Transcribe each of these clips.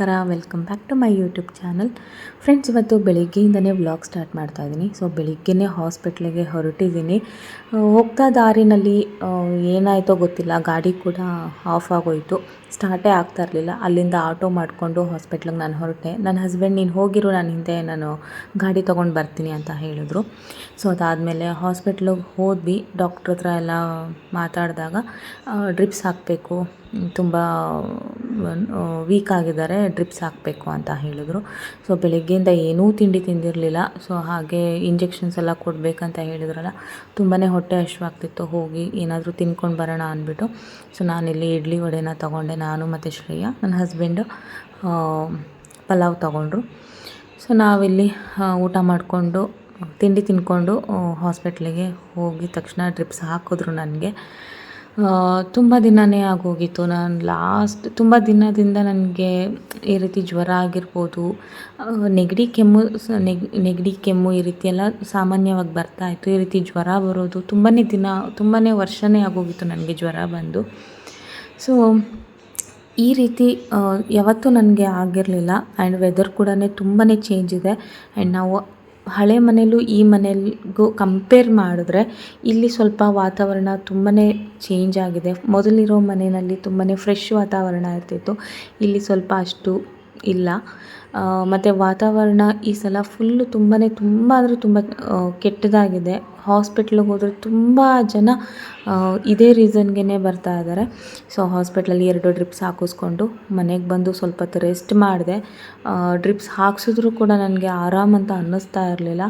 ನಮಸ್ಕಾರ welcome back to my YouTube channel friends ಇವತ್ತು ಬೆಳಿಗ್ಗೆಯಿಂದನೇ ವ್ಲಾಗ್ ಸ್ಟಾರ್ಟ್ ಮಾಡ್ತಾ ಇದ್ದೀನಿ ಸೊ ಬೆಳಿಗ್ಗೆನೇ ಹಾಸ್ಪಿಟ್ಲಿಗೆ ಹೊರಟಿದ್ದೀನಿ ಹೋಗ್ತಾ ದಾರಿನಲ್ಲಿ ಏನಾಯಿತೋ ಗೊತ್ತಿಲ್ಲ. ಗಾಡಿ ಕೂಡ ಆಫ್ ಆಗೋಯಿತು. ಸ್ಟಾರ್ಟೇ ಆಗ್ತಾ ಇರಲಿಲ್ಲ. ಅಲ್ಲಿಂದ ಆಟೋ ಮಾಡಿಕೊಂಡು ಹಾಸ್ಪಿಟ್ಲಿಗೆ ನಾನು ಹೊರಟೆ. ನನ್ನ ಹಸ್ಬೆಂಡ್ ನೀನು ಹೋಗಿರು, ನಾನು ಹಿಂದೆ ನಾನು ಗಾಡಿ ತೊಗೊಂಡು ಬರ್ತೀನಿ ಅಂತ ಹೇಳಿದ್ರು. ಸೊ ಅದಾದಮೇಲೆ ಹಾಸ್ಪಿಟ್ಲಿಗೆ ಹೋದ್ವಿ. ಡಾಕ್ಟ್ರ್ ಹತ್ರ ಎಲ್ಲ ಮಾತಾಡಿದಾಗ ಡ್ರಿಪ್ಸ್ ಹಾಕಬೇಕು ತುಂಬ ವೀಕ್ ಆಗಿದ್ದಾರೆ ಡ್ರಿಪ್ಸ್ ಹಾಕಬೇಕು ಅಂತ ಹೇಳಿದ್ರು. ಸೊ ಬೆಳಗ್ಗೆಯಿಂದ ಏನೂ ತಿಂಡಿ ತಿಂದಿರಲಿಲ್ಲ. ಸೊ ಹಾಗೆ ಇಂಜೆಕ್ಷನ್ಸ್ ಎಲ್ಲ ಕೊಡಬೇಕಂತ ಹೇಳಿದ್ರಲ್ಲ ತುಂಬಾ ಹೊಟ್ಟೆ ಹಶ್ವಾಗ್ತಿತ್ತು ಹೋಗಿ ಏನಾದರೂ ತಿನ್ಕೊಂಡು ಬರೋಣ ಅಂದ್ಬಿಟ್ಟು. ಸೊ ನಾನಿಲ್ಲಿ ಇಡ್ಲಿ ವಡೆನ ತೊಗೊಂಡೆ. ನಾನು ಮತ್ತು ಶ್ರೇಯ, ನನ್ನ ಹಸ್ಬೆಂಡು ಪಲಾವ್ ತೊಗೊಂಡ್ರು. ಸೊ ನಾವಿಲ್ಲಿ ಊಟ ಮಾಡಿಕೊಂಡು, ತಿಂಡಿ ತಿಂದ್ಕೊಂಡು ಹಾಸ್ಪಿಟ್ಲಿಗೆ ಹೋಗಿ ತಕ್ಷಣ ಡ್ರಿಪ್ಸ್ ಹಾಕಿದ್ರು ನನಗೆ. ತುಂಬ ದಿನವೇ ಆಗೋಗಿತ್ತು. ನಾನು ಲಾಸ್ಟ್ ತುಂಬ ದಿನದಿಂದ ನನಗೆ ಈ ರೀತಿ ಜ್ವರ ಆಗಿರ್ಬೋದು ನೆಗಡಿ ಕೆಮ್ಮು ನೆಗಡಿ ಕೆಮ್ಮು ಈ ರೀತಿ ಎಲ್ಲ ಸಾಮಾನ್ಯವಾಗಿ ಬರ್ತಾ ಇತ್ತು. ಈ ರೀತಿ ಜ್ವರ ಬರೋದು ತುಂಬಾ ದಿನ ತುಂಬಾ ವರ್ಷನೇ ಆಗೋಗಿತ್ತು ನನಗೆ ಜ್ವರ ಬಂದು. ಸೊ ಈ ರೀತಿ ಯಾವತ್ತೂ ನನಗೆ ಆಗಿರಲಿಲ್ಲ. ಆ್ಯಂಡ್ ವೆದರ್ ಕೂಡ ತುಂಬಾ ಚೇಂಜ್ ಇದೆ. ಆ್ಯಂಡ್ ನಾವು ಹಳೆ ಮನೇಲೂ ಈ ಮನೆಗೂ ಕಂಪೇರ್ ಮಾಡಿದ್ರೆ ಇಲ್ಲಿ ಸ್ವಲ್ಪ ವಾತಾವರಣ ತುಂಬಾ ಚೇಂಜ್ ಆಗಿದೆ. ಮೊದಲಿರೋ ಮನೆಯಲ್ಲಿ ತುಂಬಾ ಫ್ರೆಶ್ ವಾತಾವರಣ ಇರ್ತಿತ್ತು. ಇಲ್ಲಿ ಸ್ವಲ್ಪ ಅಷ್ಟು ಇಲ್ಲ. ಮತ್ತು ವಾತಾವರಣ ಈ ಸಲ ಫುಲ್ಲು ತುಂಬಾ ತುಂಬ ಅಂದರೆ ತುಂಬ ಕೆಟ್ಟದಾಗಿದೆ. ಹಾಸ್ಪಿಟ್ಲಿಗೆ ಹೋದರೆ ತುಂಬ ಜನ ಇದೇ ರೀಸನ್ಗೆ ಬರ್ತಾ ಇದ್ದಾರೆ ಸೊ ಹಾಸ್ಪಿಟ್ಲಲ್ಲಿ ಎರಡು ಡ್ರಿಪ್ಸ್ ಹಾಕಿಸ್ಕೊಂಡು ಮನೆಗೆ ಬಂದು ಸ್ವಲ್ಪ ಹೊತ್ತು ರೆಸ್ಟ್ ಮಾಡಿದೆ. ಡ್ರಿಪ್ಸ್ ಹಾಕ್ಸಿದ್ರು ಕೂಡ ನನಗೆ ಆರಾಮ್ ಅಂತ ಅನ್ನಿಸ್ತಾ ಇರಲಿಲ್ಲ.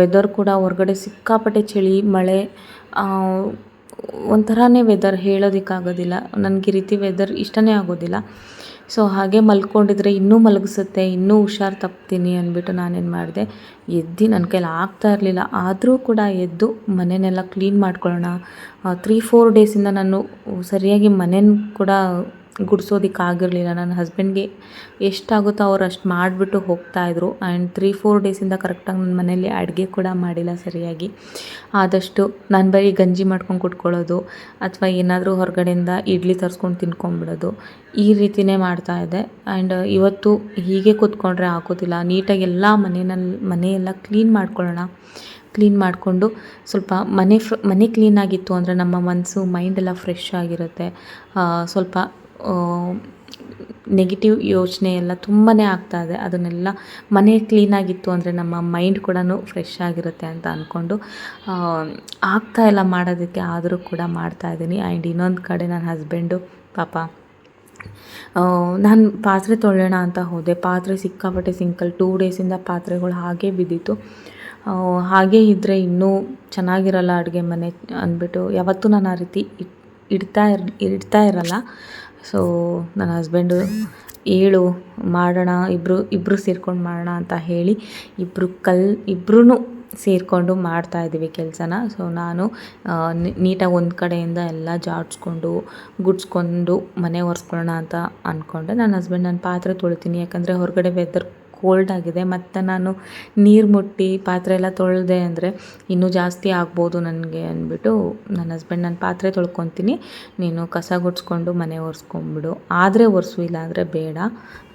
ವೆದರ್ ಕೂಡ ಹೊರಗಡೆ ಸಿಕ್ಕಾಪಟ್ಟೆ ಚಳಿ, ಮಳೆ ಒಂಥರನೇ ವೆದರ್ ಹೇಳೋದಕ್ಕಾಗೋದಿಲ್ಲ. ನನಗೆ ಈ ರೀತಿ ವೆದರ್ ಇಷ್ಟನೇ ಆಗೋದಿಲ್ಲ. ಸೊ ಹಾಗೆ ಮಲ್ಕೊಂಡಿದ್ರೆ ಇನ್ನೂ ಮಲಗಿಸುತ್ತೆ, ಇನ್ನೂ ಹುಷಾರು ತಪ್ತೀನಿ ಅಂದ್ಬಿಟ್ಟು ನಾನೇನು ಮಾಡಿದೆ. ಎದ್ದು ನನ್ನ ಕೈಲಿ ಆಗ್ತಾ ಇರಲಿಲ್ಲ. ಆದರೂ ಕೂಡ ಎದ್ದು ಮನೆಯನ್ನೆಲ್ಲ ಕ್ಲೀನ್ ಮಾಡ್ಕೊಳ್ಳೋಣ. ತ್ರೀ ಫೋರ್ ಡೇಸಿಂದ ನಾನು ಸರಿಯಾಗಿ ಮನೇನ ಕೂಡ ಗುಡಿಸೋದಕ್ಕಾಗಿರಲಿಲ್ಲ. ನನ್ನ ಹಸ್ಬೆಂಡ್ಗೆ ಎಷ್ಟಾಗುತ್ತೋ ಅವ್ರು ಅಷ್ಟು ಮಾಡಿಬಿಟ್ಟು ಹೋಗ್ತಾಯಿದ್ರು ಆ್ಯಂಡ್ ತ್ರೀ ಫೋರ್ ಡೇಸಿಂದ ಕರೆಕ್ಟಾಗಿ ನನ್ನ ಮನೆಯಲ್ಲಿ ಅಡುಗೆ ಕೂಡ ಮಾಡಿಲ್ಲ ಸರಿಯಾಗಿ. ಆದಷ್ಟು ನಾನು ಬರೀ ಗಂಜಿ ಮಾಡ್ಕೊಂಡು ಕುಟ್ಕೊಳ್ಳೋದು ಅಥವಾ ಏನಾದರೂ ಹೊರಗಡೆಯಿಂದ ಇಡ್ಲಿ ತರಿಸ್ಕೊಂಡು ತಿನ್ಕೊಂಬಿಡೋದು, ಈ ರೀತಿಯೇ ಇದೆ ಆ್ಯಂಡ್ ಇವತ್ತು ಹೀಗೆ ಕೂತ್ಕೊಂಡ್ರೆ ಆಗೋದಿಲ್ಲ ನೀಟಾಗಿ ಎಲ್ಲ ಮನೆಯಲ್ಲಿ ಮನೆಯೆಲ್ಲ ಕ್ಲೀನ್ ಮಾಡ್ಕೊಳ್ಳೋಣ. ಕ್ಲೀನ್ ಮಾಡಿಕೊಂಡು ಸ್ವಲ್ಪ ಮನೆ ಫ್ರ ಮನೆ ಕ್ಲೀನಾಗಿತ್ತು ಅಂದರೆ ನಮ್ಮ ಮನಸ್ಸು ಮೈಂಡ್ ಎಲ್ಲ ಫ್ರೆಶ್ ಆಗಿರುತ್ತೆ. ಸ್ವಲ್ಪ ನೆಗೆಟಿವ್ ಯೋಚನೆ ಎಲ್ಲ ತುಂಬಾ ಇದೆ. ಅದನ್ನೆಲ್ಲ ಮನೆ ಕ್ಲೀನಾಗಿತ್ತು ಅಂದರೆ ನಮ್ಮ ಮೈಂಡ್ ಕೂಡ ಫ್ರೆಶ್ ಆಗಿರುತ್ತೆ ಅಂತ ಅಂದ್ಕೊಂಡು ಆಗ್ತಾ ಇಲ್ಲ ಮಾಡೋದಕ್ಕೆ ಆದರೂ ಕೂಡ ಮಾಡ್ತಾ ಇದ್ದೀನಿ. ಆ್ಯಂಡ್ ಇನ್ನೊಂದು ಕಡೆ ನನ್ನ ಹಸ್ಬೆಂಡು ಪಾಪ ನಾನು ಪಾತ್ರೆ ತೊಳೆಯೋಣ ಅಂತ ಹೋದೆ. ಪಾತ್ರೆ ಸಿಕ್ಕಾಪಟ್ಟೆ ಸಿಂಕಲ್. ಟೂ ಡೇಸಿಂದ ಪಾತ್ರೆಗಳು ಹಾಗೆ ಬಿದ್ದಿತ್ತು. ಹಾಗೆ ಇದ್ದರೆ ಇನ್ನೂ ಚೆನ್ನಾಗಿರಲ್ಲ ಅಡುಗೆ ಮನೆ ಅಂದ್ಬಿಟ್ಟು. ಯಾವತ್ತೂ ನಾನು ಆ ರೀತಿ ಇಡ್ತಾ ಇರ್, ಇಡ್ತಾ ಇರಲ್ಲ. ಸೊ ನನ್ನ ಹಸ್ಬೆಂಡು ಏಳು ಮಾಡೋಣ ಇಬ್ಬರು ಇಬ್ಬರು ಸೇರ್ಕೊಂಡು ಮಾಡೋಣ ಅಂತ ಹೇಳಿ ಇಬ್ಬರು ಕಲ್ ಇಬ್ಬರೂ ಸೇರಿಕೊಂಡು ಮಾಡ್ತಾಯಿದ್ದೀವಿ ಕೆಲಸನ. ಸೊ ನಾನು ನೀಟಾಗಿ ಒಂದು ಕಡೆಯಿಂದ ಎಲ್ಲ ಜಾಡಿಸ್ಕೊಂಡು, ಗುಡ್ಸ್ಕೊಂಡು, ಮನೆ ಒರೆಸ್ಕೊಳ್ಳೋಣ ಅಂತ ಅಂದ್ಕೊಂಡೆ ನನ್ನ ಹಸ್ಬೆಂಡ್ ನಾನು ಪಾತ್ರೆ ತೊಳಿತೀನಿ. ಯಾಕಂದರೆ ಹೊರಗಡೆ ವೆದರ್ ಕೋಲ್ಡ್ ಆಗಿದೆ. ಮತ್ತು ನಾನು ನೀರು ಮುಟ್ಟಿ ಪಾತ್ರೆ ಎಲ್ಲ ತೊಳೆದೆ ಅಂದರೆ ಇನ್ನೂ ಜಾಸ್ತಿ ಆಗ್ಬೋದು ನನಗೆ ಅಂದ್ಬಿಟ್ಟು ನನ್ನ ಹಸ್ಬೆಂಡ್ ನಾನು ಪಾತ್ರೆ ತೊಳ್ಕೊತೀನಿ. ನೀನು ಕಸ ಗುಡ್ಸ್ಕೊಂಡು ಮನೆ ಒರೆಸ್ಕೊಂಬಿಡು ಆದರೆ ಒರೆಸು ಇಲ್ಲ ಅಂದರೆ ಬೇಡ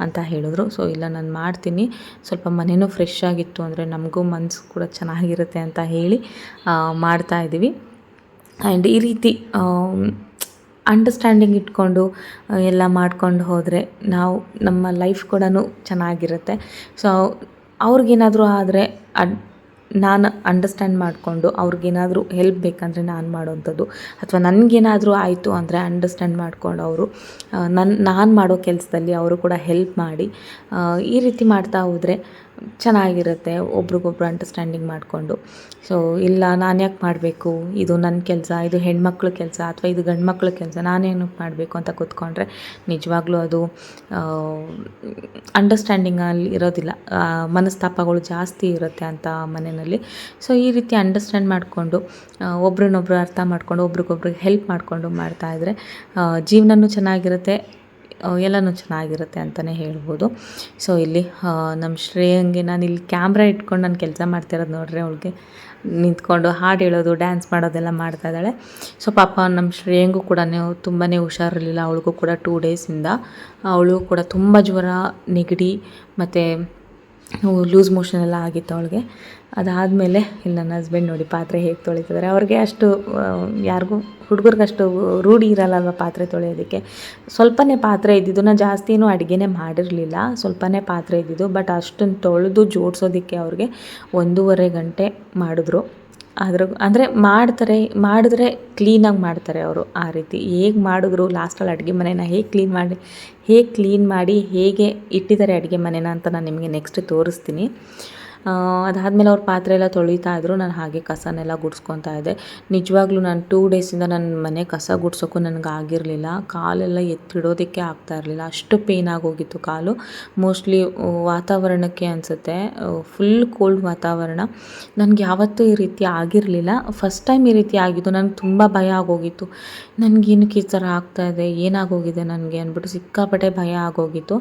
ಅಂತ ಹೇಳಿದ್ರು. ಸೊ ಇಲ್ಲ, ನಾನು ಮಾಡ್ತೀನಿ. ಸ್ವಲ್ಪ ಮನೆಯೂ ಫ್ರೆಶ್ ಆಗಿತ್ತು ಅಂದರೆ ನಮಗೂ ಮನಸ್ಸು ಕೂಡ ಚೆನ್ನಾಗಿರುತ್ತೆ ಅಂತ ಹೇಳಿ ಮಾಡ್ತಾಯಿದ್ದೀವಿ ಆ್ಯಂಡ್ ಈ ರೀತಿ ಅಂಡರ್ಸ್ಟ್ಯಾಂಡಿಂಗ್ ಇಟ್ಕೊಂಡು ಎಲ್ಲ ಮಾಡ್ಕೊಂಡು ಹೋದರೆ ನಾವು ನಮ್ಮ ಲೈಫ್ ಕೂಡ ಚೆನ್ನಾಗಿರುತ್ತೆ. ಸೊ ಅವ್ರಿಗೇನಾದರೂ ಆದರೆ ಅಡ್ ನಾನು ಅಂಡರ್ಸ್ಟ್ಯಾಂಡ್ ಮಾಡಿಕೊಂಡು ಅವ್ರಿಗೇನಾದರೂ ಹೆಲ್ಪ್ ಬೇಕಂದರೆ ನಾನು ಮಾಡೋವಂಥದ್ದು ಅಥವಾ ನನಗೇನಾದರೂ ಆಯಿತು ಅಂದರೆ ಅಂಡರ್ಸ್ಟ್ಯಾಂಡ್ ಮಾಡಿಕೊಂಡು ಅವರು ನನ್ನ ನಾನು ಮಾಡೋ ಕೆಲಸದಲ್ಲಿ ಅವರು ಕೂಡ ಹೆಲ್ಪ್ ಮಾಡಿ ಈ ರೀತಿ ಮಾಡ್ತಾ ಹೋದರೆ ಚೆನ್ನಾಗಿರುತ್ತೆ, ಒಬ್ರಿಗೊಬ್ರು ಅಂಡರ್ಸ್ಟ್ಯಾಂಡಿಂಗ್ ಮಾಡಿಕೊಂಡು. ಸೊ ಇಲ್ಲ, ನಾನು ಯಾಕೆ ಮಾಡಬೇಕು? ಇದು ನನ್ನ ಕೆಲಸ, ಇದು ಹೆಣ್ಮಕ್ಳ ಕೆಲಸ ಅಥವಾ ಇದು ಗಂಡು ಮಕ್ಳ ಕೆಲಸ, ನಾನೇನು ಮಾಡಬೇಕು ಅಂತ ಕೂತ್ಕೊಂಡ್ರೆ ನಿಜವಾಗ್ಲೂ ಅದು ಅಂಡರ್ಸ್ಟ್ಯಾಂಡಿಂಗಲ್ಲಿ ಇರೋದಿಲ್ಲ. ಮನಸ್ತಾಪಗಳು ಜಾಸ್ತಿ ಇರುತ್ತೆ ಅಂತ ಮನೆಯಲ್ಲಿ. ಸೊ ಈ ರೀತಿ ಅಂಡರ್ಸ್ಟ್ಯಾಂಡ್ ಮಾಡಿಕೊಂಡು ಒಬ್ರನ್ನೊಬ್ರು ಅರ್ಥ ಮಾಡಿಕೊಂಡು, ಒಬ್ರಿಗೊಬ್ರಿಗೆ ಹೆಲ್ಪ್ ಮಾಡಿಕೊಂಡು ಮಾಡ್ತಾಯಿದ್ರೆ ಜೀವನನೂ ಚೆನ್ನಾಗಿರುತ್ತೆ. ಎಲ್ಲನೂ ಚೆನ್ನಾಗಿರುತ್ತೆ ಅಂತಲೇ ಹೇಳ್ಬೋದು. ಸೊ ಇಲ್ಲಿ ನಮ್ಮ ಶ್ರೇಯಂಗೆ ನಾನು ಇಲ್ಲಿ ಕ್ಯಾಮ್ರಾ ಇಟ್ಕೊಂಡು ನಾನು ಕೆಲಸ ಮಾಡ್ತಿರೋದು ನೋಡ್ರಿ ಅವಳಿಗೆ. ನಿಂತ್ಕೊಂಡು ಹಾಡು ಹೇಳೋದು ಡ್ಯಾನ್ಸ್ ಮಾಡೋದೆಲ್ಲ ಮಾಡ್ತಾ ಇದ್ದಾಳೆ. ಸೊ ಪಾಪ ನಮ್ಮ ಶ್ರೇಯಂಗೂ ಕೂಡ ತುಂಬಾ ಹುಷಾರಿರಲಿಲ್ಲ. ಅವಳಿಗೂ ಕೂಡ ಟೂ ಡೇಸಿಂದ ಅವಳು ಕೂಡ ತುಂಬ ಜ್ವರ, ನೆಗಡಿ, ಮತ್ತು ಲೂಸ್ ಮೋಷನ್ ಎಲ್ಲ ಆಗಿತ್ತು ಅವಳಿಗೆ. ಅದಾದಮೇಲೆ ಇಲ್ಲಿ ನನ್ನ ಹಸ್ಬೆಂಡ್ ನೋಡಿ ಪಾತ್ರೆ ಹೇಗೆ ತೊಳಿತಿದ್ದಾರೆ ಅವ್ರಿಗೆ ಅಷ್ಟು ಯಾರಿಗೂ, ಹುಡುಗರಿಗೆ ಅಷ್ಟು ರೂಢಿ ಇರಲ್ಲಲ್ವ ಪಾತ್ರೆ ತೊಳೆಯೋದಕ್ಕೆ. ಸ್ವಲ್ಪನೇ ಪಾತ್ರೆ ಇದ್ದಿದ್ದು ನಾನು ಜಾಸ್ತಿನೂ ಅಡುಗೆನೇ ಮಾಡಿರಲಿಲ್ಲ. ಸ್ವಲ್ಪನೇ ಪಾತ್ರೆ ಇದ್ದಿದ್ದು ಬಟ್ ಅಷ್ಟನ್ನು ತೊಳೆದು ಜೋಡಿಸೋದಕ್ಕೆ ಅವ್ರಿಗೆ ಒಂದೂವರೆ ಗಂಟೆ ಮಾಡಿದ್ರು. ಅದ್ರ ಅಂದರೆ ಮಾಡ್ತಾರೆ, ಮಾಡಿದ್ರೆ ಕ್ಲೀನಾಗಿ ಮಾಡ್ತಾರೆ ಅವರು ಆ ರೀತಿ. ಹೇಗೆ ಮಾಡಿದ್ರು ಲಾಸ್ಟಲ್ಲಿ ಅಡುಗೆ ಮನೆನ ಹೇಗೆ ಕ್ಲೀನ್ ಮಾಡಿ, ಹೇಗೆ ಕ್ಲೀನ್ ಮಾಡಿ, ಹೇಗೆ ಇಟ್ಟಿದ್ದಾರೆ ಅಡುಗೆ ಮನೆನ ಅಂತ ನಾನು ನಿಮಗೆ ನೆಕ್ಸ್ಟ್ ತೋರಿಸ್ತೀನಿ. ಅದಾದಮೇಲೆ ಅವ್ರ ಪಾತ್ರೆ ಎಲ್ಲ ತೊಳಿತಾ ಇದ್ದರು ನಾನು ಹಾಗೆ ಕಸನೆಲ್ಲ ಗುಡಿಸ್ಕೊತಾ ಇದ್ದೆ. ನಿಜವಾಗ್ಲೂ ನಾನು ಟೂ ಡೇಸಿಂದ ನನ್ನ ಮನೆ ಕಸ ಗುಡ್ಸೋಕ್ಕೂ ನನಗೆ ಆಗಿರಲಿಲ್ಲ ಕಾಲೆಲ್ಲ ಎತ್ತಿಡೋದಕ್ಕೆ ಆಗ್ತಾ ಇರಲಿಲ್ಲ. ಅಷ್ಟು ಪೇನ್ ಆಗೋಗಿತ್ತು ಕಾಲು. ಮೋಸ್ಟ್ಲಿ ವಾತಾವರಣಕ್ಕೆ ಅನಿಸುತ್ತೆ. ಫುಲ್ ಕೋಲ್ಡ್ ವಾತಾವರಣ. ನನಗೆ ಯಾವತ್ತೂ ಈ ರೀತಿ ಆಗಿರಲಿಲ್ಲ. ಫಸ್ಟ್ ಟೈಮ್ ಈ ರೀತಿ ಆಗಿದ್ದು. ನನಗೆ ತುಂಬ ಭಯ ಆಗೋಗಿತ್ತು. ನನಗೇನಕ್ಕೆ ಈ ಥರ ಆಗ್ತಾ ಇದೆ? ಏನಾಗೋಗಿದೆ ನನಗೆ ಅಂದ್ಬಿಟ್ಟು ಸಿಕ್ಕಾಪಟ್ಟೆ ಭಯ ಆಗೋಗಿತ್ತು.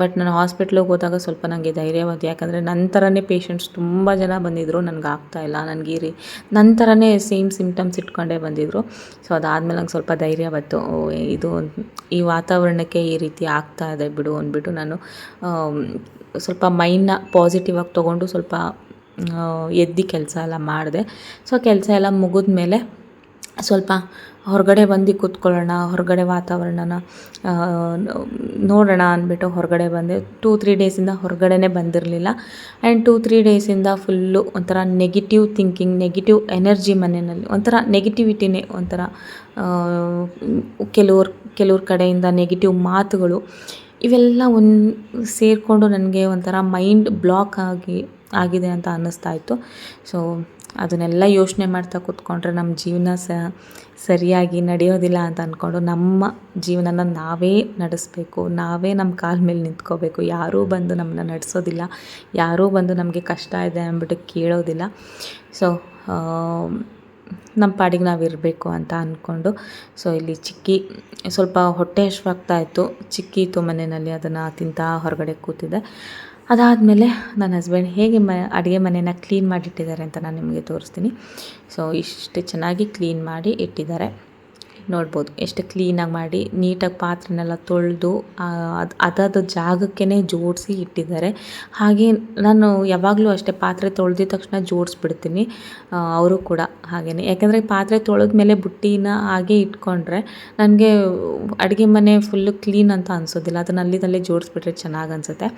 ಬಟ್ ನಾನು ಹಾಸ್ಪಿಟ್ಲಿಗೆ ಹೋದಾಗ ಸ್ವಲ್ಪ ನನಗೆ ಧೈರ್ಯವಾದ. ಯಾಕಂದರೆ ನನ್ನ ಥರನೇ ಪೇಷಂಟ್ಸ್ ತುಂಬ ಜನ ಬಂದಿದ್ದರು ನನಗೆ ಆಗ್ತಾ ಇಲ್ಲ. ನನಗೆ ರೀ ನನ್ನ ಥರನೇ ಸೇಮ್ ಸಿಮ್ಟಮ್ಸ್ ಇಟ್ಕೊಂಡೇ ಬಂದಿದ್ದರು ಸೊ ಅದಾದಮೇಲೆ ನಂಗೆ ಸ್ವಲ್ಪ ಧೈರ್ಯ ಬಂತು. ಇದು ಈ ವಾತಾವರಣಕ್ಕೆ ಈ ರೀತಿ ಆಗ್ತಾ ಇದೆ ಬಿಡು ಅಂದ್ಬಿಟ್ಟು ನಾನು ಸ್ವಲ್ಪ ಮೈಂಡ್ನ ಪಾಸಿಟಿವ್ ಆಗಿ ತೊಗೊಂಡು ಸ್ವಲ್ಪ ಎದ್ದು ಕೆಲಸ ಎಲ್ಲ ಮಾಡಿದೆ. ಸೊ ಕೆಲಸ ಎಲ್ಲ ಮುಗಿದ್ಮೇಲೆ ಸ್ವಲ್ಪ ಹೊರಗಡೆ ಬಂದು ಕೂತ್ಕೊಳ್ಳೋಣ, ಹೊರಗಡೆ ವಾತಾವರಣನ ನೋಡೋಣ ಅಂದ್ಬಿಟ್ಟು ಹೊರಗಡೆ ಬಂದೆ. ಟೂ ತ್ರೀ ಡೇಸಿಂದ ಹೊರಗಡೆನೇ ಬಂದಿರಲಿಲ್ಲ. ಆ್ಯಂಡ್ ಟೂ ತ್ರೀ ಡೇಸಿಂದ ಫುಲ್ಲು ಒಂಥರ ನೆಗೆಟಿವ್ ಥಿಂಕಿಂಗ್ ನೆಗೆಟಿವ್ ಎನರ್ಜಿ ಮನೆಯಲ್ಲಿ, ಒಂಥರ ನೆಗೆಟಿವಿಟಿನೇ ಒಂಥರ ಕೆಲವ್ರ ಕೆಲವ್ರ ಕಡೆಯಿಂದ ನೆಗೆಟಿವ್ ಮಾತುಗಳು ಇವೆಲ್ಲ ಒಂದು ಸೇರಿಕೊಂಡು ನನಗೆ ಒಂಥರ ಮೈಂಡ್ ಬ್ಲಾಕ್ ಆಗಿ, ಆಗಿದೆ ಅಂತ ಅನ್ನಿಸ್ತಾ ಇತ್ತು. ಸೊ ಅದನ್ನೆಲ್ಲ ಯೋಚನೆ ಮಾಡ್ತಾ ಕೂತ್ಕೊಂಡ್ರೆ ನಮ್ಮ ಜೀವನ ಸ, ಸರಿಯಾಗಿ ನಡೆಯೋದಿಲ್ಲ ಅಂತ ಅಂದ್ಕೊಂಡು ನಮ್ಮ ಜೀವನನ ನಾವೇ ನಡೆಸಬೇಕು, ನಾವೇ ನಮ್ಮ ಕಾಲ ಮೇಲೆ ನಿಂತ್ಕೋಬೇಕು. ಯಾರೂ ಬಂದು ನಮ್ಮನ್ನ ನಡೆಸೋದಿಲ್ಲ, ಯಾರೂ ಬಂದು ನಮಗೆ ಕಷ್ಟ ಇದೆ ಅಂದ್ಬಿಟ್ಟು ಕೇಳೋದಿಲ್ಲ. ಸೊ ನಮ್ಮ ಪಾಡಿಗೆ ನಾವು ಇರಬೇಕು ಅಂತ ಅಂದ್ಕೊಂಡು ಸೊ ಇಲ್ಲಿ ಚಿಕ್ಕಿ, ಸ್ವಲ್ಪ ಹೊಟ್ಟೆ ಹಶ್ವಾಗ್ತಾ ಇತ್ತು. ಚಿಕ್ಕಿ ಇತ್ತು ಮನೆಯಲ್ಲಿ, ಅದನ್ನು ತಿಂತಾ ಹೊರಗಡೆ ಕೂತಿದ್ದೆ. ಅದಾದಮೇಲೆ ನನ್ನ ಹಸ್ಬೆಂಡ್ ಹೇಗೆ ಮ, ಅಡುಗೆ ಮನೇನ ಕ್ಲೀನ್ ಮಾಡಿಟ್ಟಿದ್ದಾರೆ ಅಂತ ನಾನು ನಿಮಗೆ ತೋರಿಸ್ತೀನಿ. ಸೊ ಇಷ್ಟು ಚೆನ್ನಾಗಿ ಕ್ಲೀನ್ ಮಾಡಿ ಇಟ್ಟಿದ್ದಾರೆ. ನೋಡ್ಬೋದು. ಎಷ್ಟು ಕ್ಲೀನಾಗಿ ಮಾಡಿ, ನೀಟಾಗಿ ಪಾತ್ರೆನೆಲ್ಲ ತೊಳೆದು ಅದು, ಅದಾದ ಜಾಗಕ್ಕೇ ಜೋಡಿಸಿ ಇಟ್ಟಿದ್ದಾರೆ. ಹಾಗೆ ನಾನು ಯಾವಾಗಲೂ ಅಷ್ಟೇ ಪಾತ್ರೆ ತೊಳೆದಿದ ತಕ್ಷಣ ಜೋಡಿಸ್ಬಿಡ್ತೀನಿ ಅವರು ಕೂಡ ಹಾಗೆಯೇ ಯಾಕೆಂದರೆ ಪಾತ್ರೆ ತೊಳೆದ ಮೇಲೆ ಬುಟ್ಟಿನ ಹಾಗೆ ಇಟ್ಕೊಂಡ್ರೆ ನನಗೆ ಅಡುಗೆ ಮನೆ ಫುಲ್ಲು ಕ್ಲೀನ್ ಅಂತ ಅನಿಸೋದಿಲ್ಲ. ಅದನ್ನ ಅಲ್ಲಿಂದಲ್ಲೇ ಜೋಡಿಸ್ಬಿಟ್ರೆ ಚೆನ್ನಾಗಿ ಅನಿಸುತ್ತೆ.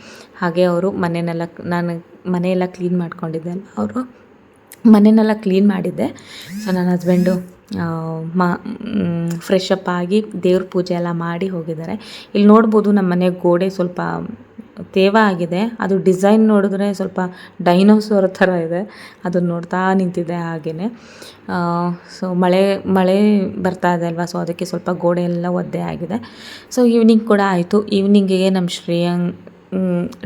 ಹಾಗೆ ಅವರು ಮನೆಯನ್ನೆಲ್ಲ ನಾನು ಮನೆಯೆಲ್ಲ ಕ್ಲೀನ್ ಮಾಡ್ಕೊಂಡಿದ್ದೆ ಅವರು ಮನೆಯನ್ನೆಲ್ಲ ಕ್ಲೀನ್ ಮಾಡಿದ್ದೆ. ಸೊ ನನ್ನ ಹಸ್ಬೆಂಡು ಮ ಫ್ರೆಶ್ ಅಪ್ ಆಗಿ ದೇವ್ರ ಪೂಜೆ ಎಲ್ಲ ಮಾಡಿ ಹೋಗಿದ್ದಾರೆ. ಇಲ್ಲಿ ನೋಡ್ಬೋದು ನಮ್ಮ ಮನೆ ಗೋಡೆ ಸ್ವಲ್ಪ ತೇವ ಆಗಿದೆ. ಅದು ಡಿಸೈನ್ ನೋಡಿದ್ರೆ ಸ್ವಲ್ಪ ಡೈನೋಸೋರ್ ಥರ ಇದೆ. ಅದನ್ನ ನೋಡ್ತಾ ನಿಂತಿದೆ ಹಾಗೆಯೇ ಸೊ ಮಳೆ ಮಳೆ ಬರ್ತಾ ಇದೆ ಅಲ್ವಾ? ಸೊ ಅದಕ್ಕೆ ಸ್ವಲ್ಪ ಗೋಡೆ ಎಲ್ಲ ಒದ್ದೆ ಆಗಿದೆ. ಸೊ ಈವ್ನಿಂಗ್ ಕೂಡ ಆಯಿತು. ಈವ್ನಿಂಗಿಗೆ ನಮ್ಮ ಶ್ರೇಯಂಗ್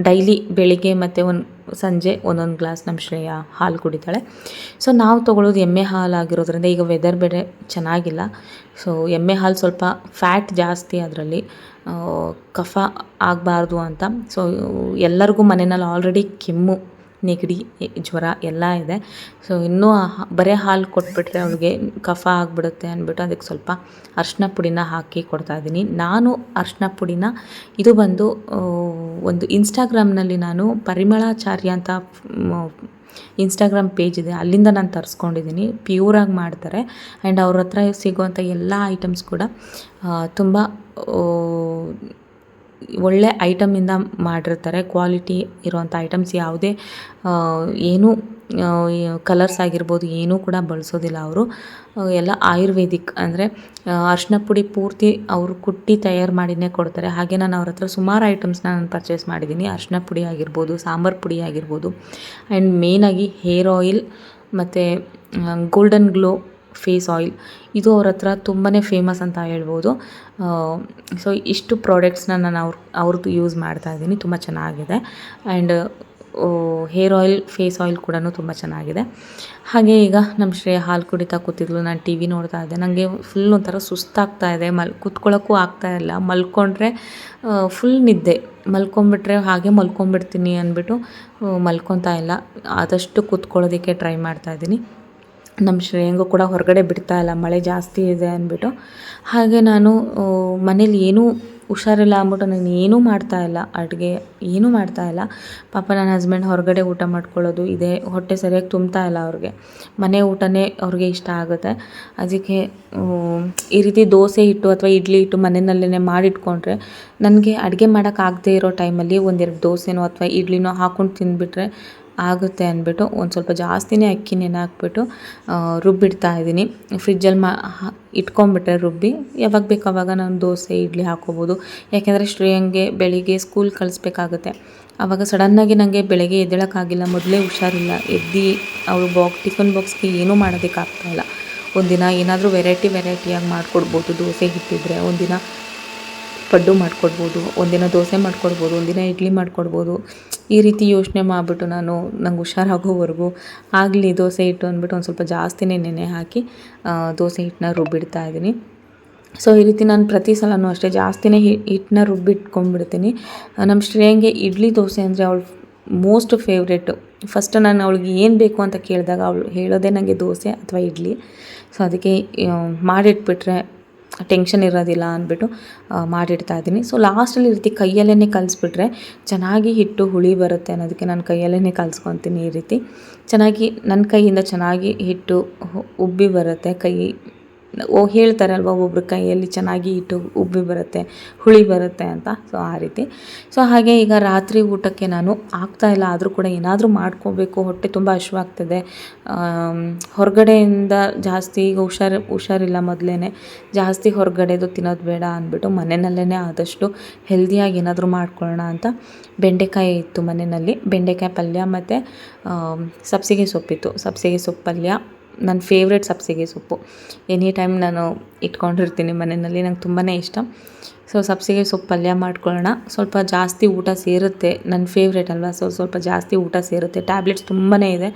ಡೈಲಿ ಬೆಳಿಗ್ಗೆ ಮತ್ತು ಒಂದು ಸಂಜೆ ಒಂದೊಂದು ಗ್ಲಾಸ್ ನಮ್ಮ ಶ್ರೇಯ ಹಾಲು ಕುಡಿತಾಳೆ. ಸೊ ನಾವು ತೊಗೊಳ್ಳೋದು ಎಮ್ಮೆ ಹಾಲು ಆಗಿರೋದ್ರಿಂದ ಈಗ ವೆದರ್ ಬೇರೆ ಚೆನ್ನಾಗಿಲ್ಲ. ಸೊ ಎಮ್ಮೆ ಹಾಲು ಸ್ವಲ್ಪ ಫ್ಯಾಟ್ ಜಾಸ್ತಿ ಅದರಲ್ಲಿ ಕಫ ಆಗಬಾರ್ದು ಅಂತ. ಸೊ ಎಲ್ಲರಿಗೂ ಮನೆಯಲ್ಲಿ ಆಲ್ರೆಡಿ ಕೆಮ್ಮು. ನೆಗಡಿ ಜ್ವರ ಎಲ್ಲ ಇದೆ. ಸೊ ಇನ್ನೂ ಬರೇ ಹಾಲು ಕೊಟ್ಬಿಟ್ರೆ ಅವಳಿಗೆ ಕಫ ಆಗಿಬಿಡುತ್ತೆ ಅಂದ್ಬಿಟ್ಟು ಅದಕ್ಕೆ ಸ್ವಲ್ಪ ಅರ್ಶಿನ ಪುಡಿನ ಹಾಕಿ ಕೊಡ್ತಾ ಇದ್ದೀನಿ. ನಾನು ಅರ್ಶಿನ ಪುಡಿನ, ಇದು ಬಂದು ಒಂದು ಇನ್ಸ್ಟಾಗ್ರಾಮ್ನಲ್ಲಿ ನಾನು ಪರಿಮಳಾಚಾರ್ಯ ಅಂತ ಇನ್ಸ್ಟಾಗ್ರಾಮ್ ಪೇಜ್ ಇದೆ. ಅಲ್ಲಿಂದ ನಾನು ತರಿಸ್ಕೊಂಡಿದ್ದೀನಿ. ಪ್ಯೂರಾಗಿ ಮಾಡ್ತಾರೆ. ಆ್ಯಂಡ್ ಅವ್ರ ಹತ್ರ ಸಿಗುವಂಥ ಎಲ್ಲ ಐಟಮ್ಸ್ ಕೂಡ ತುಂಬ ಒಳ್ಳೆ ಐಟಮಿಂದ ಮಾಡಿರ್ತಾರೆ. ಕ್ವಾಲಿಟಿ ಇರುವಂಥ ಐಟಮ್ಸ್ ಯಾವುದೇ ಏನು ಕಲರ್ಸ್ ಆಗಿರ್ಬೋದು ಏನೂ ಕೂಡ ಬಳಸೋದಿಲ್ಲ ಅವರು. ಎಲ್ಲ ಆಯುರ್ವೇದಿಕ್ ಅಂದರೆ ಅರಿಶಿನ ಪುಡಿ ಪೂರ್ತಿ ಅವರು ಕುಟ್ಟಿ ತಯಾರು ಮಾಡಿನೇ ಕೊಡ್ತಾರೆ. ಹಾಗೆ ನಾನು ಅವ್ರ ಹತ್ರ ಸುಮಾರು ಐಟಮ್ಸ್ನ ನಾನು ಪರ್ಚೇಸ್ ಮಾಡಿದ್ದೀನಿ. ಅರಿಶಿನ ಪುಡಿ ಆಗಿರ್ಬೋದು, ಸಾಂಬಾರು ಪುಡಿ ಆಗಿರ್ಬೋದು. ಆ್ಯಂಡ್ ಮೇಯ್ನಾಗಿ ಹೇರ್ ಆಯಿಲ್ ಮತ್ತು ಗೋಲ್ಡನ್ ಗ್ಲೋ ಫೇಸ್ ಆಯಿಲ್, ಇದು ಅವ್ರ ಹತ್ರ ತುಂಬಾ ಫೇಮಸ್ ಅಂತ ಹೇಳ್ಬೋದು. ಸೊ ಇಷ್ಟು ಪ್ರಾಡಕ್ಟ್ಸ್ನ ನಾನು ಅವ್ರ ಅವ್ರದ್ದು ಯೂಸ್ ಮಾಡ್ತಾ ಇದ್ದೀನಿ, ತುಂಬ ಚೆನ್ನಾಗಿದೆ. And hair oil face oil ಕೂಡ ತುಂಬ ಚೆನ್ನಾಗಿದೆ. ಹಾಗೆ ಈಗ ನಮ್ಮ ಶ್ರೇಯ ಹಾಲು ಕುಡಿತಾ ಕೂತಿದ್ಲು, ನಾನು ಟಿ ವಿ ನೋಡ್ತಾ ಇದ್ದೆ. ನನಗೆ ಫುಲ್ ಒಂಥರ ಸುಸ್ತಾಗ್ತಾ ಇದೆ, ಮಲ್ ಕುತ್ಕೊಳ್ಳೋಕ್ಕೂ ಆಗ್ತಾ ಇಲ್ಲ. ಮಲ್ಕೊಂಡ್ರೆ ಫುಲ್ ನಿದ್ದೆ. ಮಲ್ಕೊಂಬಿಟ್ರೆ ಹಾಗೆ ಮಲ್ಕೊಂಬಿಡ್ತೀನಿ ಅಂದ್ಬಿಟ್ಟು ಮಲ್ಕೊತಾ ಇಲ್ಲ. ಆದಷ್ಟು ಕೂತ್ಕೊಳ್ಳೋದಕ್ಕೆ ಟ್ರೈ ಮಾಡ್ತಾ ಇದ್ದೀನಿ. ನಮ್ಮ ಶ್ರೇಯಂಗೂ ಕೂಡ ಹೊರಗಡೆ ಬಿಡ್ತಾ ಇಲ್ಲ. ಮಳೆ ಜಾಸ್ತಿ ಇದೆ ಅಂದ್ಬಿಟ್ಟು. ಹಾಗೆ ನಾನು ಮನೇಲಿ ಏನೂ ಹುಷಾರಿಲ್ಲ ಅಂದ್ಬಿಟ್ಟು ನಾನು ಏನೂ ಮಾಡ್ತಾ ಇಲ್ಲ. ಅಡುಗೆ ಏನೂ ಮಾಡ್ತಾ ಇಲ್ಲ. ಪಾಪ ನನ್ನ ಹಸ್ಬೆಂಡ್ ಹೊರಗಡೆ ಊಟ ಮಾಡ್ಕೊಳ್ಳೋದು ಇದೆ. ಹೊಟ್ಟೆ ಸರಿಯಾಗಿ ತುಂಬ್ತಾ ಇಲ್ಲ ಅವ್ರಿಗೆ. ಮನೆ ಊಟನೇ ಅವ್ರಿಗೆ ಇಷ್ಟ ಆಗುತ್ತೆ. ಅದಕ್ಕೆ ಈ ರೀತಿ ದೋಸೆ ಹಿಟ್ಟು ಅಥವಾ ಇಡ್ಲಿ ಹಿಟ್ಟು ಮನೆಯಲ್ಲೇ ಮಾಡಿಟ್ಕೊಂಡ್ರೆ ನನಗೆ ಅಡುಗೆ ಮಾಡೋಕ್ಕಾಗದೇ ಇರೋ ಟೈಮಲ್ಲಿ ಒಂದೆರಡು ದೋಸೆನೋ ಅಥವಾ ಇಡ್ಲಿನೋ ಹಾಕ್ಕೊಂಡು ತಿಂದುಬಿಟ್ರೆ ಆಗುತ್ತೆ ಅಂದ್ಬಿಟ್ಟು ಒಂದು ಸ್ವಲ್ಪ ಜಾಸ್ತಿನೇ ಅಕ್ಕಿ ನೆನೆ ಹಾಕ್ಬಿಟ್ಟು ರುಬ್ಬಿಡ್ತಾ ಇದ್ದೀನಿ. ಫ್ರಿಜ್ಜಲ್ಲಿ ಮಾ ಇಟ್ಕೊಂಬಿಟ್ರೆ ರುಬ್ಬಿ, ಯಾವಾಗ ಬೇಕು ಆವಾಗ ನಾನು ದೋಸೆ, ಇಡ್ಲಿ ಹಾಕ್ಕೋಬೋದು. ಯಾಕೆಂದರೆ ಶ್ರೇಯಂಗೆ ಬೆಳಿಗ್ಗೆ ಸ್ಕೂಲ್ ಕಳಿಸ್ಬೇಕಾಗುತ್ತೆ. ಆವಾಗ ಸಡನ್ನಾಗಿ ನನಗೆ ಬೆಳಗ್ಗೆ ಎದ್ದೇಳೋಕ್ಕಾಗಿಲ್ಲ, ಮೊದಲೇ ಹುಷಾರಿಲ್ಲ. ಎದ್ದು ಅವಳು ಬಾಕ್, ಟಿಫನ್ ಬಾಕ್ಸ್ಗೆ ಏನೂ ಮಾಡೋದಕ್ಕಾಗ್ತಾಯಿಲ್ಲ ಒಂದಿನ ಏನಾದರೂ ವೆರೈಟಿ ವೆರೈಟಿಯಾಗಿ ಮಾಡಿಕೊಡ್ಬೋದು, ದೋಸೆ ಹಿಟ್ಟಿದ್ರೆ. ಒಂದಿನ ಪಡ್ಡು ಮಾಡ್ಕೊಡ್ಬೋದು, ಒಂದಿನ ದೋಸೆ ಮಾಡ್ಕೊಡ್ಬೋದು, ಒಂದಿನ ಇಡ್ಲಿ ಮಾಡ್ಕೊಡ್ಬೋದು. ಈ ರೀತಿ ಯೋಚನೆ ಮಾಡಿಬಿಟ್ಟು ನಾನು ನಂಗೆ ಹುಷಾರಾಗೋವರೆಗೂ ಆಗಲಿ ದೋಸೆ ಹಿಟ್ಟು ಅಂದ್ಬಿಟ್ಟು ಒಂದು ಸ್ವಲ್ಪ ಜಾಸ್ತಿನೇ ನೆನೆ ಹಾಕಿ ದೋಸೆ ಹಿಟ್ಟನ್ನ ರುಬ್ಬಿಡ್ತಾ ಇದ್ದೀನಿ. ಸೊ, ಈ ರೀತಿ ನಾನು ಪ್ರತಿ ಸಲನೂ ಅಷ್ಟೇ ಜಾಸ್ತಿನೇ ಹಿಟ್ಟನ್ನ ರುಬ್ಬಿಟ್ಕೊಂಡ್ಬಿಡ್ತೀನಿ. ನಮ್ಮ ಶ್ರೇಯಂಗೆ ಇಡ್ಲಿ ದೋಸೆ ಅಂದರೆ ಅವಳು ಮೋಸ್ಟ್ ಫೇವ್ರೇಟು. ಫಸ್ಟ್ ನಾನು ಅವಳಿಗೆ ಏನು ಬೇಕು ಅಂತ ಕೇಳಿದಾಗ ಅವಳು ಹೇಳೋದೇ ನನಗೆ ದೋಸೆ ಅಥವಾ ಇಡ್ಲಿ. ಸೊ, ಅದಕ್ಕೆ ಮಾಡಿಟ್ಬಿಟ್ರೆ ಟೆನ್ಷನ್ ಇರೋದಿಲ್ಲ ಅಂದ್ಬಿಟ್ಟು ಮಾಡಿಡ್ತಾ ಇದ್ದೀನಿ. ಸೊ ಲಾಸ್ಟಲ್ಲಿ ಈ ರೀತಿ ಕೈಯಲ್ಲೇ ಕಲಿಸ್ಬಿಟ್ರೆ ಚೆನ್ನಾಗಿ ಹಿಟ್ಟು ಹುಳಿ ಬರುತ್ತೆ ಅನ್ನೋದಕ್ಕೆ ನಾನು ಕೈಯಲ್ಲೇ ಕಲಿಸ್ಕೊತೀನಿ ಈ ರೀತಿ. ಚೆನ್ನಾಗಿ ನನ್ನ ಕೈಯಿಂದ ಚೆನ್ನಾಗಿ ಹಿಟ್ಟು ಉಬ್ಬಿ ಬರುತ್ತೆ, ಕೈ ಓ, ಹೇಳ್ತಾರಲ್ವ ಒಬ್ಬರು ಕೈಯಲ್ಲಿ ಚೆನ್ನಾಗಿ ಇಟ್ಟು ಉಬ್ಬಿ ಬರುತ್ತೆ, ಹುಳಿ ಬರುತ್ತೆ ಅಂತ. ಸೊ ಆ ರೀತಿ. ಸೊ ಹಾಗೆ ಈಗ ರಾತ್ರಿ ಊಟಕ್ಕೆ ನಾನು ಆಗ್ತಾಯಿಲ್ಲ ಆದರೂ ಕೂಡ ಏನಾದರೂ ಮಾಡ್ಕೋಬೇಕು. ಹೊಟ್ಟೆ ತುಂಬ ಹಶುವಾಗ್ತದೆ ಹೊರಗಡೆಯಿಂದ ಜಾಸ್ತಿ ಈಗ ಹುಷಾರು, ಹುಷಾರಿಲ್ಲ ಮೊದಲೇ ಜಾಸ್ತಿ ಹೊರಗಡೆದು ತಿನ್ನೋದು ಬೇಡ ಅಂದ್ಬಿಟ್ಟು ಮನೆಯಲ್ಲೇ ಆದಷ್ಟು ಹೆಲ್ದಿಯಾಗಿ ಏನಾದರೂ ಮಾಡ್ಕೊಳ್ಳೋಣ ಅಂತ ಬೆಂಡೆಕಾಯಿ ಇತ್ತು ಮನೆಯಲ್ಲಿ. ಬೆಂಡೆಕಾಯಿ ಪಲ್ಯ ಮತ್ತು ಸಬ್ಸಿಗೆ ಸೊಪ್ಪಿತ್ತು. ಸಬ್ಸಿಗೆ ಸೊಪ್ಪು ಪಲ್ಯ ನನ್ನ ಫೇವ್ರೆಟ್ ಸಬ್ಸಿಗೆ ಸೊಪ್ಪು. ಎನಿ ಟೈಮ್ ನಾನು ಇಟ್ಕೊಂಡಿರ್ತೀನಿ ಮನೆಯಲ್ಲಿ, ನಂಗೆ ತುಂಬಾ ಇಷ್ಟ. ಸೊ ಸಬ್ಸಿಗೆ ಸೊಪ್ಪು ಪಲ್ಯ ಮಾಡ್ಕೊಳ್ಳೋಣ. ಸ್ವಲ್ಪ ಜಾಸ್ತಿ ಊಟ ಸೇರುತ್ತೆ ನನ್ನ ಫೇವ್ರೇಟ್ ಅಲ್ವಾ? ಸೊ ಸ್ವಲ್ಪ ಜಾಸ್ತಿ ಊಟ ಸೇರುತ್ತೆ. ಟ್ಯಾಬ್ಲೆಟ್ಸ್ ತುಂಬಾ ಇದೆ,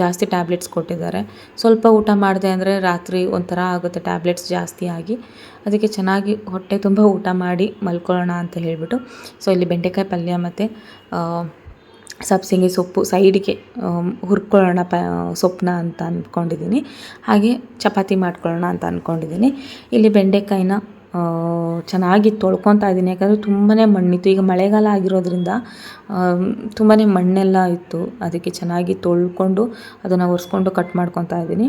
ಜಾಸ್ತಿ ಟ್ಯಾಬ್ಲೆಟ್ಸ್ ಕೊಟ್ಟಿದ್ದಾರೆ. ಸ್ವಲ್ಪ ಊಟ ಮಾಡಿದೆ ಅಂದರೆ ರಾತ್ರಿ ಒಂಥರ ಆಗುತ್ತೆ ಟ್ಯಾಬ್ಲೆಟ್ಸ್ ಜಾಸ್ತಿ ಆಗಿ. ಅದಕ್ಕೆ ಚೆನ್ನಾಗಿ ಹೊಟ್ಟೆ ತುಂಬ ಊಟ ಮಾಡಿ ಮಲ್ಕೊಳ್ಳೋಣ ಅಂತ ಹೇಳಿಬಿಟ್ಟು. ಸೊ ಇಲ್ಲಿ ಬೆಂಡೆಕಾಯಿ ಪಲ್ಯ ಮತ್ತು ಸಬ್ಸಿಗೆ ಸೊಪ್ಪು ಸೈಡಿಗೆ ಹುರ್ಕೊಳ್ಳೋಣ ಪ, ಸೊಪ್ಪನ್ನ ಅಂತ ಅಂದ್ಕೊಂಡಿದ್ದೀನಿ ಹಾಗೆ ಚಪಾತಿ ಮಾಡ್ಕೊಳ್ಳೋಣ ಅಂತ ಅಂದ್ಕೊಂಡಿದ್ದೀನಿ ಇಲ್ಲಿ ಬೆಂಡೆಕಾಯಿನ ಚೆನ್ನಾಗಿ ತೊಳ್ಕೊತಾ ಇದ್ದೀನಿ. ಯಾಕಂದರೆ ತುಂಬಾ ಮಣ್ಣಿತ್ತು. ಈಗ ಮಳೆಗಾಲ ಆಗಿರೋದ್ರಿಂದ ತುಂಬಾ ಮಣ್ಣೆಲ್ಲ ಇತ್ತು. ಅದಕ್ಕೆ ಚೆನ್ನಾಗಿ ತೊಳ್ಕೊಂಡು ಅದನ್ನು ಒರೆಸ್ಕೊಂಡು ಕಟ್ ಮಾಡ್ಕೊತಾ ಇದ್ದೀನಿ.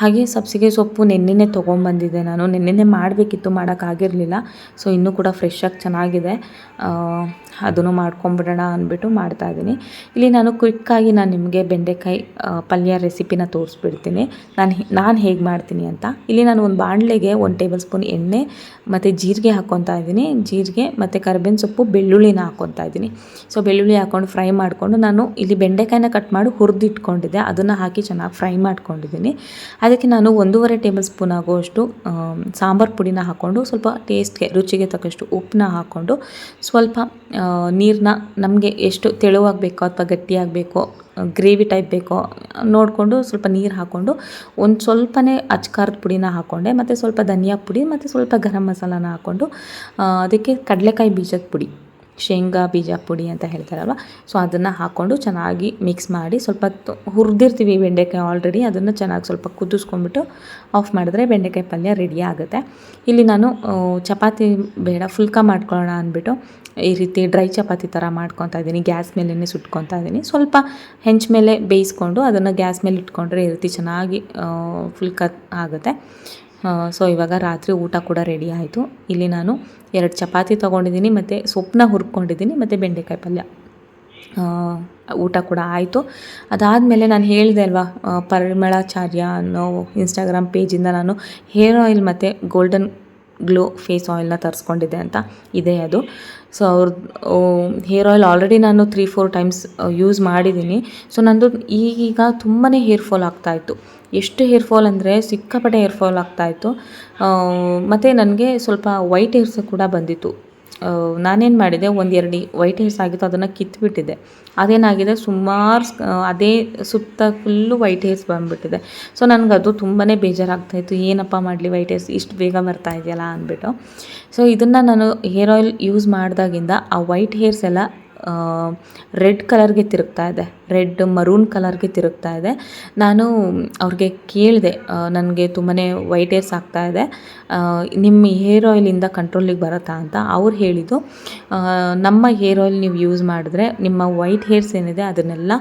ಹಾಗೆ ಸಬ್ಸಿಗೆ ಸೊಪ್ಪು ನೆನ್ನೆನೇ ತೊಗೊಂಬಂದಿದ್ದೆ ನಾನು. ನೆನ್ನೆನೇ ಮಾಡಬೇಕಿತ್ತು ಮಾಡೋಕ್ಕಾಗಿರಲಿಲ್ಲ ಸೊ ಇನ್ನೂ ಕೂಡ ಫ್ರೆಶ್ಶಾಗಿ ಚೆನ್ನಾಗಿದೆ. ಅದನ್ನು ಮಾಡ್ಕೊಂಬಿಡೋಣ ಅಂದ್ಬಿಟ್ಟು ಮಾಡ್ತಾಯಿದ್ದೀನಿ ಇಲ್ಲಿ ನಾನು ಕ್ವಿಕ್ಕಾಗಿ ನಾನು ನಿಮಗೆ ಬೆಂಡೆಕಾಯಿ ಪಲ್ಯ ರೆಸಿಪಿನ ತೋರಿಸ್ಬಿಡ್ತೀನಿ. ನಾನು ನಾನು ಹೇಗೆ ಮಾಡ್ತೀನಿ ಅಂತ. ಇಲ್ಲಿ ನಾನು ಒಂದು ಬಾಣಲೆಗೆ ಒಂದು ಟೇಬಲ್ ಸ್ಪೂನ್ ಎಣ್ಣೆ ಮತ್ತು ಜೀರಿಗೆ ಹಾಕ್ಕೊತಾ ಇದ್ದೀನಿ. ಜೀರಿಗೆ ಮತ್ತು ಕರಿಬೇವಿನ ಸೊಪ್ಪು, ಬೆಳ್ಳುಳ್ಳಿನ ಹಾಕ್ಕೊತಾ ಇದ್ದೀನಿ. ಸೊ ಬೆಳ್ಳುಳ್ಳಿ ಹಾಕ್ಕೊಂಡು ಫ್ರೈ ಮಾಡಿಕೊಂಡು ನಾನು ಇಲ್ಲಿ ಬೆಂಡೆಕಾಯಿನ ಕಟ್ ಮಾಡಿ ಹುರಿದಿಟ್ಕೊಂಡಿದ್ದೆ. ಅದನ್ನು ಹಾಕಿ ಚೆನ್ನಾಗಿ ಫ್ರೈ ಮಾಡ್ಕೊಂಡಿದ್ದೀನಿ. ಅದಕ್ಕೆ ನಾನು ಒಂದೂವರೆ ಟೇಬಲ್ ಸ್ಪೂನ್ ಆಗುವಷ್ಟು ಸಾಂಬಾರು ಪುಡಿನ ಹಾಕ್ಕೊಂಡು ಸ್ವಲ್ಪ ಟೇಸ್ಟ್ಗೆ ರುಚಿಗೆ ತಕ್ಕಷ್ಟು ಉಪ್ಪನ್ನ ಹಾಕ್ಕೊಂಡು ಸ್ವಲ್ಪ ನೀರನ್ನ ನಮಗೆ ಎಷ್ಟು ತೆಳುವಾಗಬೇಕೋ ಅಥವಾ ಗಟ್ಟಿಯಾಗಬೇಕೋ ಗ್ರೇವಿ ಟೈಪ್ ಬೇಕೋ, ನೋಡಿಕೊಂಡು ಸ್ವಲ್ಪ ನೀರು ಹಾಕ್ಕೊಂಡು ಒಂದು ಸ್ವಲ್ಪನೇ ಅಚ್ಕಾರದ ಪುಡಿನ ಹಾಕ್ಕೊಂಡೆ ಮತ್ತು ಸ್ವಲ್ಪ ಧನಿಯಾ ಪುಡಿ, ಮತ್ತು ಸ್ವಲ್ಪ ಗರಂ ಮಸಾಲಾನ ಹಾಕ್ಕೊಂಡು ಅದಕ್ಕೆ ಕಡಲೆಕಾಯಿ ಬೀಜದ ಪುಡಿ. ಶೇಂಗಾ, ಬೀಜ ಪುಡಿ ಅಂತ ಹೇಳ್ತಾರಲ್ವ? ಸೊ ಅದನ್ನು ಹಾಕ್ಕೊಂಡು ಚೆನ್ನಾಗಿ ಮಿಕ್ಸ್ ಮಾಡಿ ಸ್ವಲ್ಪ ಹುರಿದಿರ್ತೀವಿ ಬೆಂಡೆಕಾಯಿ ಆಲ್ರೆಡಿ ಅದನ್ನು ಚೆನ್ನಾಗಿ ಸ್ವಲ್ಪ ಕುದಿಸ್ಕೊಂಡ್ಬಿಟ್ಟು ಆಫ್ ಮಾಡಿದ್ರೆ ಬೆಂಡೆಕಾಯಿ ಪಲ್ಯ ರೆಡಿ ಆಗುತ್ತೆ. ಇಲ್ಲಿ ನಾನು ಚಪಾತಿ ಬೇಡ, ಫುಲ್ಕ ಮಾಡ್ಕೊಳ್ಳೋಣ ಅಂದ್ಬಿಟ್ಟು ಈ ರೀತಿ ಡ್ರೈ ಚಪಾತಿ ಥರ ಮಾಡ್ಕೊತಾ ಇದ್ದೀನಿ. ಗ್ಯಾಸ್ ಮೇಲೇ ಸುಟ್ಕೊತಾ ಇದ್ದೀನಿ. ಸ್ವಲ್ಪ ಹೆಂಚ್ ಮೇಲೆ ಬೇಯಿಸ್ಕೊಂಡು ಅದನ್ನು ಗ್ಯಾಸ್ ಮೇಲೆ ಇಟ್ಕೊಂಡ್ರೆ ಈ ರೀತಿ ಚೆನ್ನಾಗಿ ಫುಲ್ಕ ಆಗುತ್ತೆ. ಸೊ ಇವಾಗ ರಾತ್ರಿ ಊಟ ಕೂಡ ರೆಡಿ ಆಯಿತು. ಇಲ್ಲಿ ನಾನು ಎರಡು ಚಪಾತಿ ತೊಗೊಂಡಿದ್ದೀನಿ, ಮತ್ತು ಸೊಪ್ಪನ್ನ ಹುರ್ಕೊಂಡಿದ್ದೀನಿ, ಮತ್ತು ಬೆಂಡೆಕಾಯಿ ಪಲ್ಯ. ಊಟ ಕೂಡ ಆಯಿತು. ಅದಾದಮೇಲೆ ನಾನು ಹೇಳಿದೆ ಅಲ್ವಾ ಪರಿಮಳಾಚಾರ್ಯ ಅನ್ನೋ ಇನ್ಸ್ಟಾಗ್ರಾಮ್ ಪೇಜಿಂದ ನಾನು ಹೇರ್ ಆಯಿಲ್ ಮತ್ತು ಗೋಲ್ಡನ್ ಗ್ಲೋ ಫೇಸ್ ಆಯಿಲ್ನ ತರಿಸ್ಕೊಂಡಿದ್ದೆ ಅಂತ. ಇದೆ ಅದು. ಸೊ ಅವ್ರದ್ದು ಹೇರ್ ಆಯಿಲ್ ಆಲ್ರೆಡಿ ನಾನು ತ್ರೀ ಫೋರ್ ಟೈಮ್ಸ್ ಯೂಸ್ ಮಾಡಿದ್ದೀನಿ. ಸೊ ನಂದು ಈಗೀಗ ತುಂಬಾ ಹೇರ್ ಫಾಲ್ ಆಗ್ತಾಯಿತ್ತು ಎಷ್ಟು ಹೇರ್ ಫಾಲ್ ಅಂದರೆ ಸಿಕ್ಕಾಪಟ್ಟೆ ಹೇರ್ ಫಾಲ್ ಆಗ್ತಾಯಿತ್ತು ಮತ್ತು ನನಗೆ ಸ್ವಲ್ಪ ವೈಟ್ ಹೇರ್ಸ್ ಕೂಡ ಬಂದಿತ್ತು. ನಾನೇನು ಮಾಡಿದೆ ಒಂದೆರಡು ವೈಟ್ ಹೇರ್ಸ್ ಆಗಿತ್ತು, ಅದನ್ನು ಕಿತ್ಬಿಟ್ಟಿದ್ದೆ. ಅದೇನಾಗಿದೆ, ಸುಮಾರು ಅದೇ ಸುತ್ತ ಫುಲ್ಲು ವೈಟ್ ಹೇರ್ಸ್ ಬಂದುಬಿಟ್ಟಿದೆ. ಸೊ ಅದು ತುಂಬಾ ಬೇಜಾರಾಗ್ತಾಯಿತ್ತು ಏನಪ್ಪ ಮಾಡಲಿ ವೈಟ್ ಹೇರ್ಸ್ ಇಷ್ಟು ಬೇಗ ಬರ್ತಾ ಇದೆಯಲ್ಲ ಅಂದ್ಬಿಟ್ಟು. ಸೊ ಇದನ್ನು ನಾನು ಹೇರ್ ಆಯಿಲ್ ಯೂಸ್ ಮಾಡಿದಾಗಿಂದ, ಆ ವೈಟ್ ಹೇರ್ಸ್ ಎಲ್ಲ ರೆಡ್ ಕಲರ್ಗೆ ತಿರುಗ್ತಾ ಇದೆ. ರೆಡ್, ಮರೂನ್ ಕಲರ್ಗೆ ತಿರುಗ್ತಾ ಇದೆ. ನಾನು ಅವ್ರಿಗೆ ಕೇಳಿದೆ ನನಗೆ ತುಂಬಾ ವೈಟ್ ಹೇರ್ಸ್ ಆಗ್ತಾ ಇದೆ. ನಿಮ್ಮ ಹೇರ್ ಆಯಿಲಿಂದ ಕಂಟ್ರೋಲಿಗೆ ಬರುತ್ತಾ ಅಂತ ಅವ್ರು ಹೇಳಿದ್ದು. ನಮ್ಮ ಹೇರ್ ಆಯಿಲ್ ನೀವು ಯೂಸ್ ಮಾಡಿದ್ರೆ ನಿಮ್ಮ ವೈಟ್ ಹೇರ್ಸ್ ಏನಿದೆ ಅದನ್ನೆಲ್ಲ,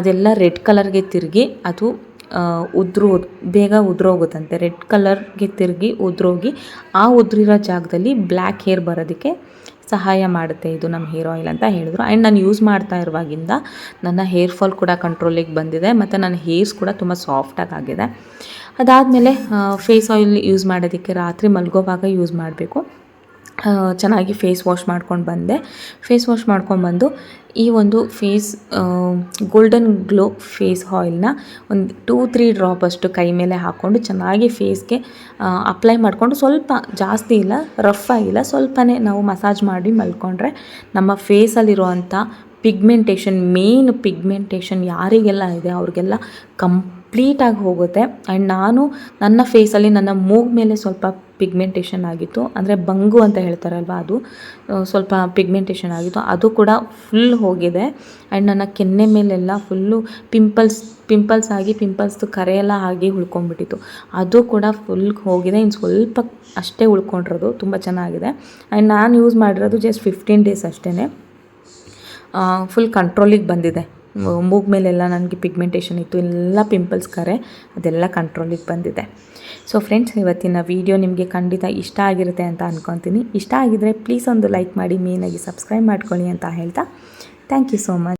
ಅದೆಲ್ಲ ರೆಡ್ ಕಲರ್ಗೆ ತಿರುಗಿ ಅದು ಉದ್ರು, ಬೇಗ ಉದುರೋಗುತ್ತಂತೆ. ರೆಡ್ ಕಲರ್ಗೆ ತಿರುಗಿ ಉದ್ರೋಗಿ ಆ ಉದುರಿರೋ ಜಾಗದಲ್ಲಿ ಬ್ಲ್ಯಾಕ್ ಹೇರ್ ಬರೋದಕ್ಕೆ ಸಹಾಯ ಮಾಡುತ್ತೆ. ಇದು ನಮ್ಮ ಹೇರ್ ಆಯಿಲ್ ಅಂತ ಹೇಳಿದ್ರು. ಆ್ಯಂಡ್ ನಾನು ಯೂಸ್ ಮಾಡ್ತಾ ಇರುವಾಗಿಂದ ನನ್ನ ಹೇರ್ ಫಾಲ್ ಕೂಡ ಕಂಟ್ರೋಲಿಗೆ ಬಂದಿದೆ. ಮತ್ತು ನನ್ನ ಹೇರ್ಸ್ ಕೂಡ ತುಂಬ ಸಾಫ್ಟಾಗಿ ಆಗಿದೆ. ಅದಾದಮೇಲೆ ಫೇಸ್ ಆಯಿಲ್ ಯೂಸ್ ಮಾಡೋದಕ್ಕೆ ರಾತ್ರಿ ಮಲಗೋವಾಗ ಯೂಸ್ ಮಾಡಬೇಕು. ಚೆನ್ನಾಗಿ ಫೇಸ್ ವಾಶ್ ಮಾಡ್ಕೊಂಡು ಬಂದೆ. ಫೇಸ್ ವಾಶ್ ಮಾಡ್ಕೊಂಡ್ಬಂದು ಈ ಒಂದು ಫೇಸ್ ಗೋಲ್ಡನ್ ಗ್ಲೋ ಫೇಸ್ ಆಯಿಲ್ನ ಒಂದು ಟೂ ತ್ರೀ ಡ್ರಾಪ್ ಅಷ್ಟು ಕೈ ಮೇಲೆ ಹಾಕ್ಕೊಂಡು ಚೆನ್ನಾಗಿ ಫೇಸ್ಗೆ ಅಪ್ಲೈ ಮಾಡಿಕೊಂಡು ಸ್ವಲ್ಪ ಜಾಸ್ತಿ ಇಲ್ಲ ರಫ್ ಆಗಿಲ್ಲ, ಸ್ವಲ್ಪನೇ ನಾವು ಮಸಾಜ್ ಮಾಡಿ ಮಲ್ಕೊಂಡ್ರೆ ನಮ್ಮ ಫೇಸಲ್ಲಿರುವಂಥ ಪಿಗ್ಮೆಂಟೇಷನ್ ಮೇನ್ ಪಿಗ್ಮೆಂಟೇಷನ್ ಯಾರಿಗೆಲ್ಲ ಇದೆ ಅವ್ರಿಗೆಲ್ಲ ಕಂಪ್ಲೀಟಾಗಿ ಹೋಗುತ್ತೆ. ಆ್ಯಂಡ್ ನಾನು ನನ್ನ ಫೇಸಲ್ಲಿ ನನ್ನ ಮೂಗ್ ಮೇಲೆ ಸ್ವಲ್ಪ ಪಿಗ್ಮೆಂಟೇಷನ್ ಆಗಿತ್ತು. ಅಂದರೆ ಬಂಗು ಅಂತ ಹೇಳ್ತಾರಲ್ವ ಅದು? ಸ್ವಲ್ಪ ಪಿಗ್ಮೆಂಟೇಷನ್ ಆಗಿತ್ತು. ಅದು ಕೂಡ ಫುಲ್ ಹೋಗಿದೆ. ಆ್ಯಂಡ್ ನನ್ನ ಕೆನ್ನೆ ಮೇಲೆಲ್ಲ ಫುಲ್ಲು ಪಿಂಪಲ್ಸ್ ಪಿಂಪಲ್ಸ್ ಆಗಿ ಪಿಂಪಲ್ಸ್ದು ಕರೆ ಎಲ್ಲ ಆಗಿ ಉಳ್ಕೊಂಡ್ಬಿಟ್ಟಿತ್ತು. ಅದು ಕೂಡ ಫುಲ್ ಹೋಗಿದೆ. ಇನ್ನು ಸ್ವಲ್ಪ ಅಷ್ಟೇ ಉಳ್ಕೊಂಡಿರೋದು. ತುಂಬ ಚೆನ್ನಾಗಿದೆ. ಆ್ಯಂಡ್ ನಾನು ಯೂಸ್ ಮಾಡಿರೋದು ಜಸ್ಟ್ ಫಿಫ್ಟೀನ್ ಡೇಸ್ ಅಷ್ಟೇ ಫುಲ್ ಕಂಟ್ರೋಲಿಗೆ ಬಂದಿದೆ. ಮೂಗ್ ಮೇಲೆಲ್ಲ ನನಗೆ ಪಿಗ್ಮೆಂಟೇಷನ್ ಇತ್ತು. ಎಲ್ಲ ಪಿಂಪಲ್ಸ್ ಕರೆ, ಅದೆಲ್ಲ ಕಂಟ್ರೋಲಿಗೆ ಬಂದಿದೆ. ಸೊ ಫ್ರೆಂಡ್ಸ್ ಇವತ್ತಿನ ವಿಡಿಯೋ ನಿಮಗೆ ಖಂಡಿತ ಇಷ್ಟ ಆಗಿರುತ್ತೆ ಅಂತ ಅಂದ್ಕೊತೀನಿ ಇಷ್ಟ ಆಗಿದ್ರೆ ಪ್ಲೀಸ್ ಒಂದು ಲೈಕ್ ಮಾಡಿ ಮೇನಾಗಿ ಸಬ್ಸ್ಕ್ರೈಬ್ ಮಾಡ್ಕೊಳ್ಳಿ ಅಂತ ಹೇಳ್ತಾ. Thank you so much